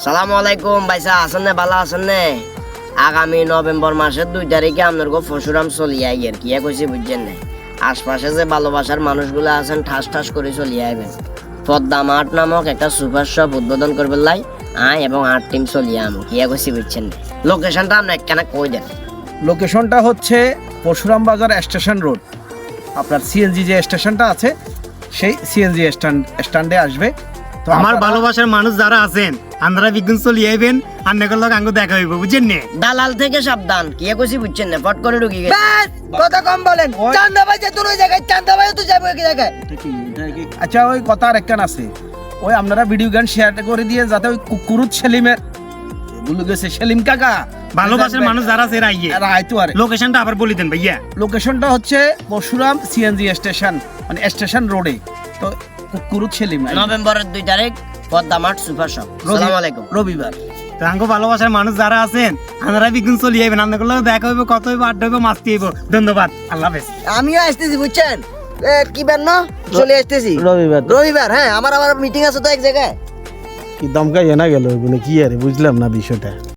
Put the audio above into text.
সালাম আলাইকুম, ভাইসা, আছেন না, ভালো আছেন না? আগামী নভেম্বর মাসের দুই তারিখে আপনার ফসুরাম চলিয়ে আই আর কি কইছি বুঝছেন না? আশপাশে যে ভালোবাসার মানুষগুলো আছেন, ঠাস ঠাস করে চলিয়ে পদ্মা মাঠ নামক একটা সুপার শপ উদ্বোধন করবে লাই আয় এবং আট টিম চলিয়ে আমো, কি কইছি বুঝছেন না? লোকেশনটা আপনি একখানা কই দেন? লোকেশনটা হচ্ছে পরশুরাম বাজার স্টেশন রোড। আপনার সিএনজি যে স্টেশনটা আছে, সেই সিএনজি স্ট্যান্ড, স্ট্যান্ডে আসবে। তো আমার ভালোবাসার মানুষ যারা আছেন আপনারা বিজ্ঞান চলিয়ে আইবেন আন্নাগর লোক আঙ্গ দেখা হইব বুঝছেন নে? দালাল থেকে সাবধান কি কইছি বুঝছেন না? ফট করে ঢুকি গেছে। কথা কম বলেন। চান্দা ভাই যে তোর ওই জায়গায় চান্দা ভাই তো যাব জায়গায়। কি- কি- আচ্ছা ওই কথা আর একখান আছে। ওই আপনারা ভিডিও গান শেয়ার করে দিয়ে যাতে ওই কুকুরুত সেলিমের ভুলে গেছে সেলিম কাকা। ভালোবাসার মানুষ যারা আছে এরা আইতো আরে। লোকেশনটা আবার বলি দেন ভাইয়া। লোকেশনটা হচ্ছে পরশুরাম সিএনজি স্টেশন মানে স্টেশন রোডে তো সেলিম নভেম্বরের দুই তারিখ পদ্মা মাঠ সুপার শপ। সালাম আলাইকুম। রবিবার। তো আঙ্গ ভালোবাসার মানুষ যারা আছেন আপনারা আন্নাগর লোক দেখা হইব কত হইব আড্ডা হইব হইব। ধন্যবাদ। আল্লাহ হাফেজ। আমিও আসতেছি বুঝছেন? এ, কি বার না? চলে আসতেছি। রবিবার। রবিবার হ্যাঁ আমার আবার মিটিং আছে তো এক জায়গায়। কি দমকাই না গেল ওগুলো কি আরে বুঝলাম না বিষয়টা।